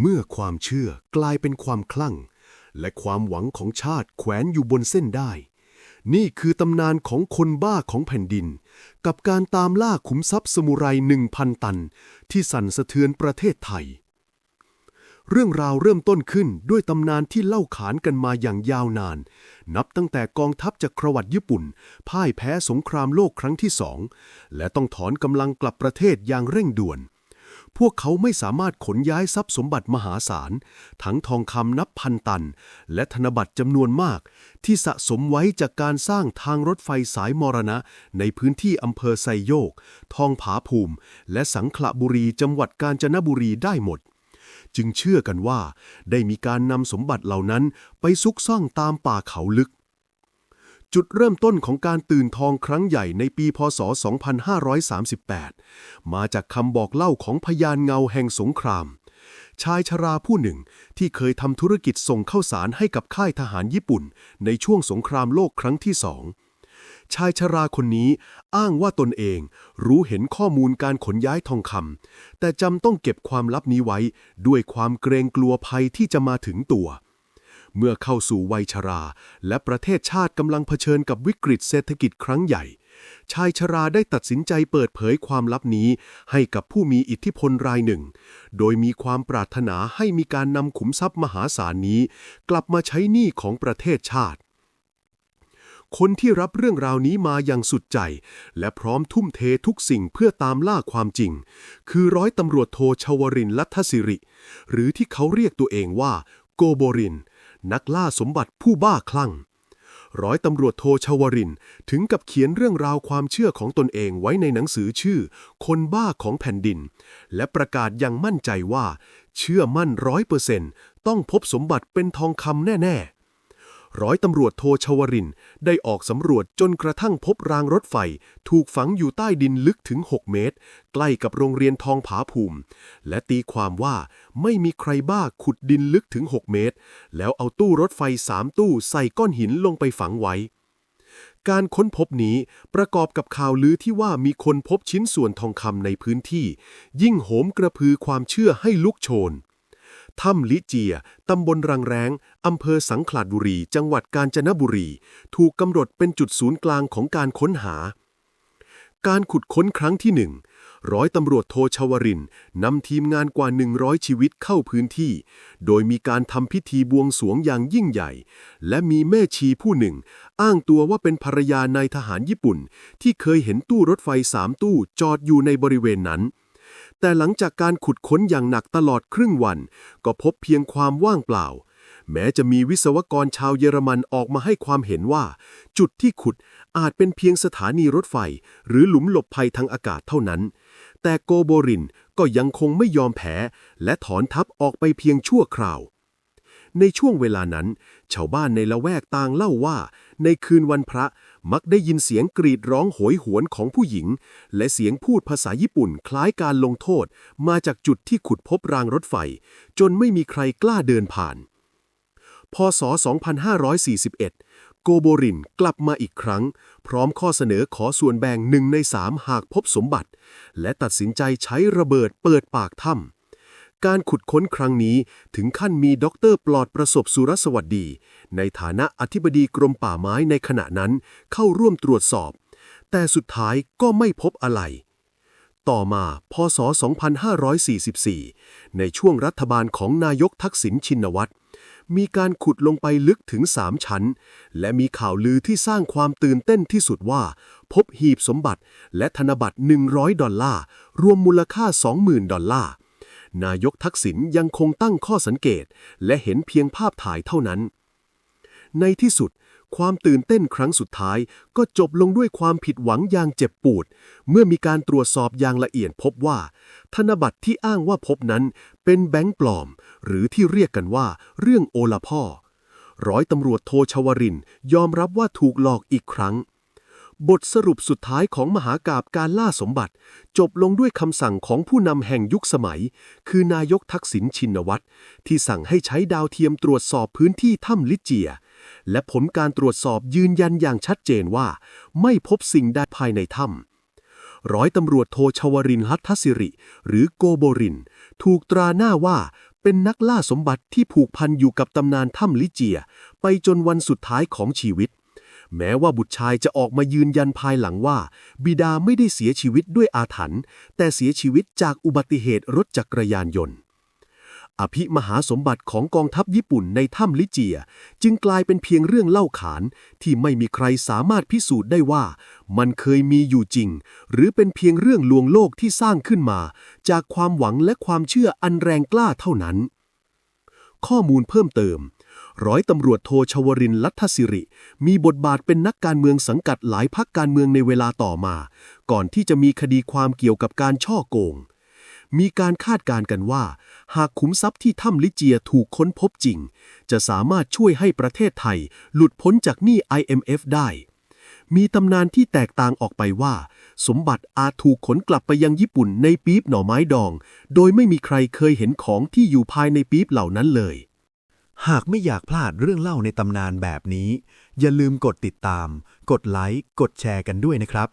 เมื่อความเชื่อกลายเป็นความคลั่ง และความหวังของชาติแขวนอยู่บนเส้นได้ นี่คือตำนานของคนบ้าของแผ่นดิน กับการตามล่าขุมทรัพย์สมุไรหนึ่งพันตัน ที่สั่นสะเทือนประเทศไทย เรื่องราวเริ่มต้นขึ้นด้วยตำนานที่เล่าขานกันมาอย่างยาวนาน นับตั้งแต่กองทัพจักรวรรดิญี่ปุ่น พ่ายแพ้สงครามโลกครั้งที่สองและต้องถอนกำลังกลับประเทศอย่างเร่งด่วน พวกเขาไม่สามารถขนย้ายทรัพย์สมบัติมหาศาล ทั้งทองคำนับพันตัน และธนบัตรจำนวนมาก ที่สะสมไว้จากการสร้างทางรถไฟสายมรณะ ในพื้นที่อำเภอไซโยก ทองผาภูมิ และสังขละบุรีจังหวัดกาญจนบุรีได้หมด จึงเชื่อกันว่า ได้มีการนำสมบัติเหล่านั้นไปซุกซ่อนตามป่าเขาลึก จุดเริ่มต้นของการตื่นทองครั้งใหญ่ในปีพศ 2538 มาจากคำบอกเล่าของพยานเงาแห่งสงคราม ชายชราผู้หนึ่งที่เคยทำธุรกิจส่งข้าวสารให้กับค่ายทหารญี่ปุ่น ในช่วงสงครามโลกครั้งที่สองชายชราคนนี้อ้างว่าตนเองรู้เห็นข้อมูลการขนย้ายทองคำแต่จำต้องเก็บความลับนี้ไว้ ด้วยความเกรงกลัวภัยที่จะมาถึงตัวเเมื่อเข้าสู่วัยชรา และประเทศชาติกำลังเผชิญกับวิกฤตเศรษฐกิจครั้งใหญ่ ชายชราได้ตัดสินใจเปิดเผยความลับนี้ ให้กับผู้มีอิทธิพลรายหนึ่ง โดยมีความปรารถนาให้มีการนำขุมทรัพย์มหาศาลนี้ กลับมาใช้หนี้ของประเทศชาติคนที่รับเรื่องราวนี้มาอย่างสุดใจ และพร้อมทุ่มเททุกสิ่งเพื่อตามล่าความจริง คือร้อยตำรวจโทชวรินลัทธสิริ หรือที่เขาเรียกตัวเองว่า โกโบริน นักล่าสมบัติผู้บ้าคลั่ง ร้อยตำรวจโทชวรินถึงกับเขียนเรื่องราวความเชื่อของตนเองไว้ในหนังสือชื่อ คนบ้าของแผ่นดิน และประกาศอย่างมั่นใจว่า เชื่อมั่นร้อยเปอร์เซนต์ต้องพบสมบัติเป็นทองคำแน่ ๆ ร้อยตำรวจโทชวรินได้ออกสำรวจจนกระทั่งพบรางรถไฟ ถูกฝังอยู่ใต้ดินลึกถึง 6 เมตร ใกล้กับโรงเรียนทองผาภูมิ และตีความว่าไม่มีใครบ้าขุดดินลึกถึง 6 เมตร แล้วเอาตู้รถไฟสามตู้ใส่ก้อนหินลงไปฝังไว้การค้นพบนี้ประกอบกับข่าวลือที่ว่ามีคนพบชิ้นส่วนทองคำในพื้นที่ ยิ่งโหมกระพือความเชื่อให้ลุกโชน ถ้ำลิเจีย ตำบลรังแรง อำเภอสังขลาดบุรี จังหวัดกาญจนบุรี ถูกกำหนดเป็นจุดศูนย์กลางของการค้นหา การขุดค้นครั้งที่หนึ่งร้อยตำรวจโทชวรินนำทีมงานกว่า 100 ชีวิตเข้าพื้นที่ โดยมีการทำพิธีบวงสรวงอย่างยิ่งใหญ่ และมีแม่ชีผู้หนึ่ง อ้างตัวว่าเป็นภรรยานายทหารญี่ปุ่น ที่เคยเห็นตู้รถไฟสามตู้จอดอยู่ในบริเวณนั้น แต่หลังจากการขุดค้นอย่างหนักตลอดครึ่งวัน ก็พบเพียงความว่างเปล่า แม้จะมีวิศวกรชาวเยอรมันออกมาให้ความเห็นว่า จุดที่ขุดอาจเป็นเพียงสถานีรถไฟ หรือหลุมหลบภัยทางอากาศเท่านั้น แต่โกโบรินก็ยังคงไม่ยอมแพ้ และถอนทัพออกไปเพียงชั่วคราวในช่วงเวลานั้น ชาวบ้านในละแวกต่างเล่าว่า ในคืนวันพระ มักได้ยินเสียงกรีดร้องโหยหวนของผู้หญิง และเสียงพูดภาษาญี่ปุ่นคล้ายการลงโทษ มาจากจุดที่ขุดพบรางรถไฟ จนไม่มีใครกล้าเดินผ่าน พศ 2541 โกโบรินกลับมาอีกครั้ง พร้อมข้อเสนอขอส่วนแบ่งหนึ่งในสามหากพบสมบัติ และตัดสินใจใช้ระเบิดเปิดปากถ้ำ การขุดค้นครั้งนี้ถึงขั้นมีด็อกเตอร์ปลอดประสบสุรสวัสดี ในฐานะอธิบดีกรมป่าไม้ในขณะนั้นเข้าร่วมตรวจสอบ แต่สุดท้ายก็ไม่พบอะไร ต่อมาพศ 2544 ในช่วงรัฐบาลของนายกทักษิณชินวัตรมีการขุดลงไปลึกถึง3ชั้น และมีข่าวลือที่สร้างความตื่นเต้นที่สุดว่า พบหีบสมบัติและธนบัตร 100 ดอลลาร์ รวมมูลค่า 20,000 ดอลลาร์ นายกทักษิณยังคงตั้งข้อสังเกต และเห็นเพียงภาพถ่ายเท่านั้น ในที่สุด ความตื่นเต้นครั้งสุดท้ายก็จบลงด้วยความผิดหวังอย่างเจ็บปวด เมื่อมีการตรวจสอบอย่างละเอียดพบว่า ธนบัตรที่อ้างว่าพบนั้นเป็นแบงก์ปลอม หรือที่เรียกกันว่า เรื่องโอละพ่อร้อยตำรวจโทชวรินยอมรับว่าถูกหลอกอีกครั้ง บทสรุปสุดท้ายของมหากาบการล่าสมบัติ จบลงด้วยคำสั่งของผู้นำแห่งยุคสมัย คือนายกทักษิณชินวัตร ที่สั่งให้ใช้ดาวเทียมตรวจสอบพื้นที่ถ้ำลิเจีย และผลการตรวจสอบยืนยันอย่างชัดเจนว่า ไม่พบสิ่งใดภายในถ้ำร้อยตำรวจโทชวรินทร์ลัทธสิริ หรือโกโบริน ถูกตราหน้าว่าเป็นนักล่าสมบัติที่ผูกพันอยู่กับตำนานถ้ำลิเจีย ไปจนวันสุดท้ายของชีวิต แม้ว่าบุตรชายจะออกมายืนยันภายหลังว่า บิดาไม่ได้เสียชีวิตด้วยอาถรรพ์แต่เสียชีวิตจากอุบัติเหตุรถจักรยานยนต์ อภิมหาสมบัติของกองทัพญี่ปุ่นในถ้ำลิเจีย จึงกลายเป็นเพียงเรื่องเล่าขานที่ไม่มีใครสามารถพิสูจน์ได้ว่า มันเคยมีอยู่จริง หรือเป็นเพียงเรื่องลวงโลกที่สร้างขึ้นมา จากความหวังและความเชื่ออันแรงกล้าเท่านั้น ข้อมูลเพิ่มเติม ร้อยตำรวจโทชวรินลัทธสิริ มีบทบาทเป็นนักการเมืองสังกัดหลายพักการเมืองในเวลาต่อมา ก่อนที่จะมีคดีความเกี่ยวกับการช่อโกง มีการคาดการณ์กันว่า หากขุมทรัพย์ที่ถ้ำลิเจียถูกค้นพบจริง จะสามารถช่วยให้ประเทศไทย หลุดพ้นจากหนี้ IMF ได้ มีตำนานที่แตกต่างออกไปว่า สมบัติอาจถูกขนกลับไปยังญี่ปุ่นในปี๊บหน่อไม้ดอง โดยไม่มีใครเคยเห็นของที่อยู่ภายในปี๊บเหล่านั้นเลย หากไม่อยากพลาดเรื่องเล่าในตำนานแบบนี้ อย่าลืมกดติดตาม กดไลค์ กดแชร์กันด้วยนะครับ